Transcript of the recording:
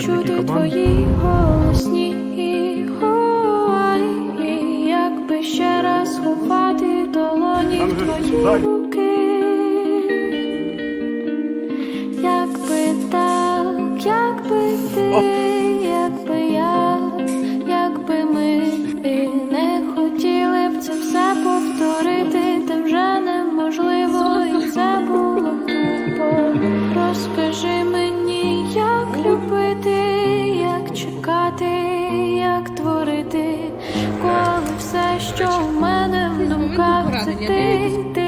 чути твої голосні і якби ще раз ховати долоні в твої руки, якби так, якби ти, творити, коли все, що в мене в думках, це ти, ти